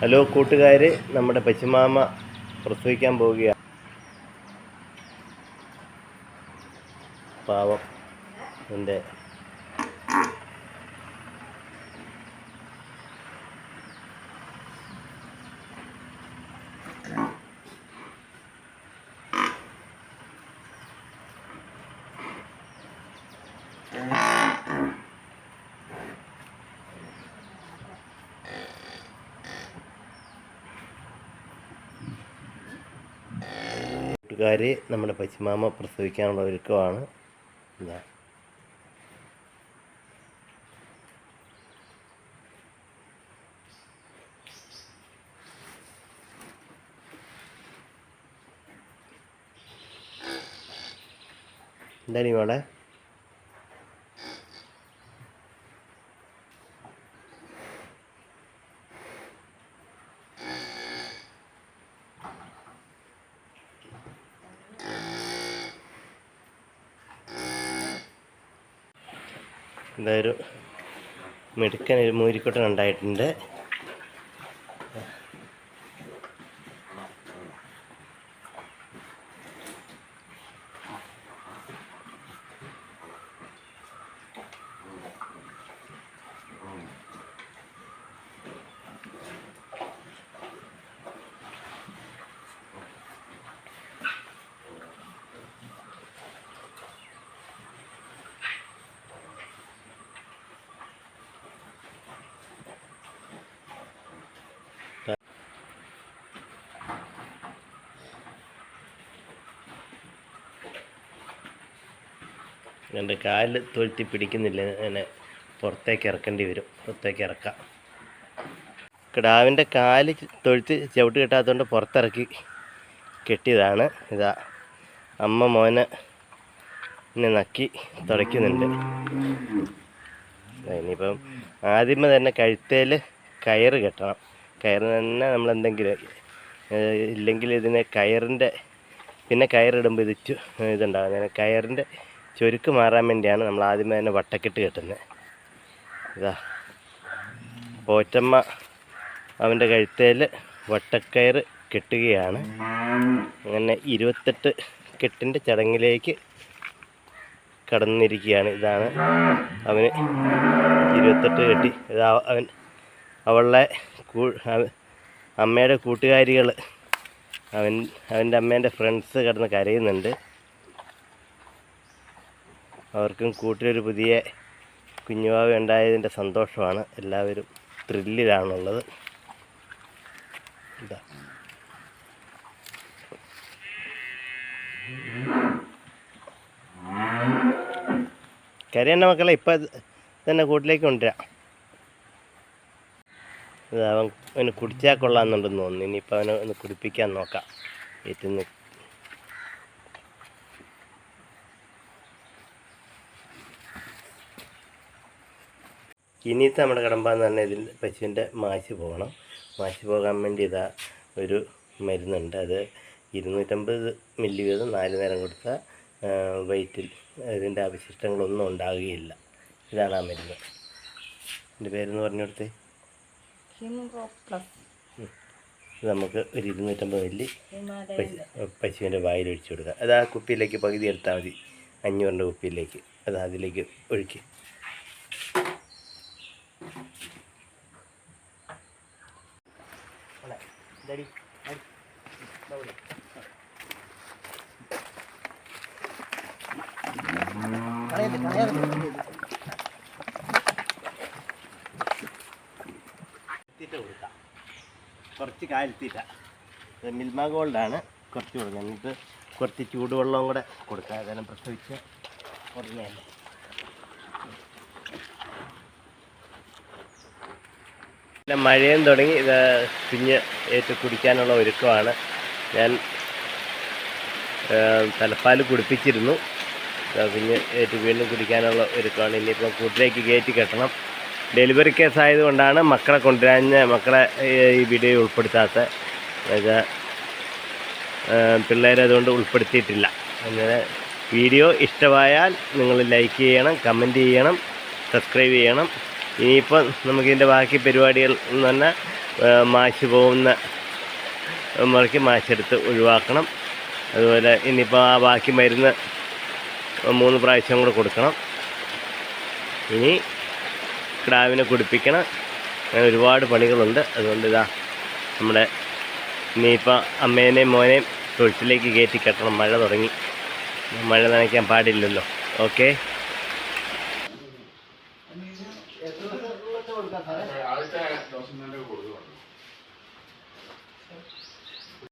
Hello കൂട്ടുകാർ നമ്മുടെ പശ്ചിമാമ പ്രസവിക്കാൻ പോവുകയാണ് പാവം. എന്റെ കൂട്ടുകാർ നമ്മുടെ പശ്ചിമാമ പ്രസവിക്കാനുള്ള ഒരുക്കമാണ്. എന്തായാലും മോളെ? എന്തായാലും മിടുക്കൻ ഒരു മൂരിക്കുട്ടൻ ഉണ്ടായിട്ടുണ്ട്. എന്റെ കാൽ തൊഴുത്തി പിടിക്കുന്നില്ല. അങ്ങനെ പുറത്തേക്ക് ഇറക്കേണ്ടി വരും. പുറത്തേക്ക് ഇറക്കാം. കിടാവിന്റെ കാൽ തൊഴുത്ത് ചവിട്ട് കിട്ടാത്തതുകൊണ്ട് പുറത്തിറക്കി കെട്ടിയതാണ്. ഇതാ അമ്മ മോനെ എന്നെ നക്കി തുടയ്ക്കുന്നുണ്ട്. ഇനിയിപ്പം ആദ്യമേ തന്നെ കഴുത്തേൽ കയറ് കെട്ടണം. കയറ് തന്നെ നമ്മൾ എന്തെങ്കിലും ഇല്ലെങ്കിൽ ഇതിനെ കയറിന്റെ പിന്നെ കയറിടുമ്പോൾ ഇത് ഇതുണ്ടാകും അങ്ങനെ കയറിന്റെ ചുരുക്ക് മാറാൻ വേണ്ടിയാണ് നമ്മൾ ആദ്യം തന്നെ വട്ടക്കെട്ട് കെട്ടുന്നത് ഇതാ. പോറ്റമ്മ അവന്റെ കഴുത്തേൽ വട്ടക്കയർ കെട്ടുകയാണ്. അങ്ങനെ ഇരുപത്തെട്ട് കെട്ടിന്റെ ചടങ്ങിലേക്ക് കടന്നിരിക്കുകയാണ്. ഇതാണ് അവന് ഇരുപത്തെട്ട് കെട്ടി. ഇതാ അവൻ അവളുടെ അമ്മയുടെ കൂട്ടുകാരികൾ അവൻ അവന്റെ അമ്മേന്റെ ഫ്രണ്ട്സ് കിടന്ന് കരയുന്നുണ്ട്. അവർക്കും കൂട്ടിലൊരു പുതിയ കുഞ്ഞുവാവ് ഉണ്ടായതിന്റെ സന്തോഷമാണ്. എല്ലാവരും ത്രില്ലിലാണുള്ളത്. ഇതാ. കരയണ്ട മക്കളെ ഇപ്പം തന്നെ കൂട്ടിലേക്ക് കൊണ്ടുവരാം. അവൻ അവന് കുടിച്ചാൽ കൊള്ളാമെന്നുണ്ടെന്ന് തോന്നുന്നു. ഇനിയിപ്പോൾ അവനെ ഒന്ന് കുടിപ്പിക്കാൻ നോക്കാം. ഏറ്റുന്ന് ഇനിയത്തെ നമ്മുടെ കടമ്പാന്ന് പറഞ്ഞാൽ ഇതിൽ പശുവിന്റെ മാശി പോകണം. മാശി പോകാൻ വേണ്ടി ഇതാ ഒരു മരുന്നുണ്ട്. അത് ഇരുന്നൂറ്റമ്പത് മില്ലി വീതം നാല് നേരം കൊടുത്താൽ വെയിറ്റിൽ ഇതിന്റെ അവശിഷ്ടങ്ങളൊന്നും ഉണ്ടാകുകയില്ല. ഇതാണ് ആ മരുന്ന്. എന്റെ പേരെന്ന് പറഞ്ഞു കൊടുത്തേ. ഇത് നമുക്ക് ഒരു ഇരുന്നൂറ്റമ്പത് മില്ലി പശുവിന്റെ വായിൽ ഒഴിച്ചു കൊടുക്കുക അത് ആ കുപ്പിയിലേക്ക് പകുതി എടുത്താൽ മതി. അഞ്ഞൂറിന്റെ കുപ്പിയിലേക്ക്. അത് അതിലേക്ക് ഒഴുക്കി. തീറ്റ കൊടുക്കാം. കുറച്ച് കാലിത്തീറ്റ മിൽമ ഗോൾഡാണ്. കുറച്ച് കൊടുക്കുക എന്നിട്ട് കുറച്ച് ചൂടുവെള്ളവും കൂടെ കൊടുക്കുക അതെല്ലാം പ്രസവിച്ച് ഉടനെയല്ലേ പിന്നെ മഴയും തുടങ്ങി. ഇത് കുഞ്ഞ് ഏറ്റ് കുടിക്കാനുള്ള ഒരുക്കമാണ്. ഞാൻ തലപ്പാൽ കുടിപ്പിച്ചിരുന്നു. കുഞ്ഞ് ഏറ്റ് വീണ്ടും കുടിക്കാനുള്ള ഒരുക്കമാണ്. ഇനിയിപ്പോൾ കൂട്ടിലേക്ക് കയറ്റി കെട്ടണം. ഡെലിവറി കേസ് ആയതുകൊണ്ടാണ് മക്കളെ കൊണ്ടുവരാഞ്ഞ മക്കളെ ഈ വീഡിയോ ഉൾപ്പെടുത്താത്ത പിള്ളേരെ അതുകൊണ്ട് ഉൾപ്പെടുത്തിയിട്ടില്ല. അങ്ങനെ വീഡിയോ ഇഷ്ടമായാൽ നിങ്ങൾ ലൈക്ക് ചെയ്യണം കമന്റ് ചെയ്യണം സബ്സ്ക്രൈബ് ചെയ്യണം. ഇനിയിപ്പം നമുക്കിതിന്റെ ബാക്കി പരിപാടികൾ എന്ന് പറഞ്ഞാൽ മാച്ച് പോകുന്ന മുറയ്ക്ക് മാച്ചെടുത്ത് ഒഴിവാക്കണം. അതുപോലെ ഇനിയിപ്പോൾ ആ ബാക്കി മരുന്ന് മൂന്ന് പ്രാവശ്യം കൂടെ കൊടുക്കണം. ഇനി കിടാവിനെ കുടിപ്പിക്കണം. അങ്ങനെ ഒരുപാട് പണികളുണ്ട്. അതുകൊണ്ട് ഇതാ നമ്മുടെ ഇനിയിപ്പോൾ അമ്മേനെയും മോനെയും തൊഴുത്തിലേക്ക് കയറ്റി കെട്ടണം. മഴ തുടങ്ങി. മഴ നനയ്ക്കാൻ പാടില്ലല്ലോ. ഓക്കെ.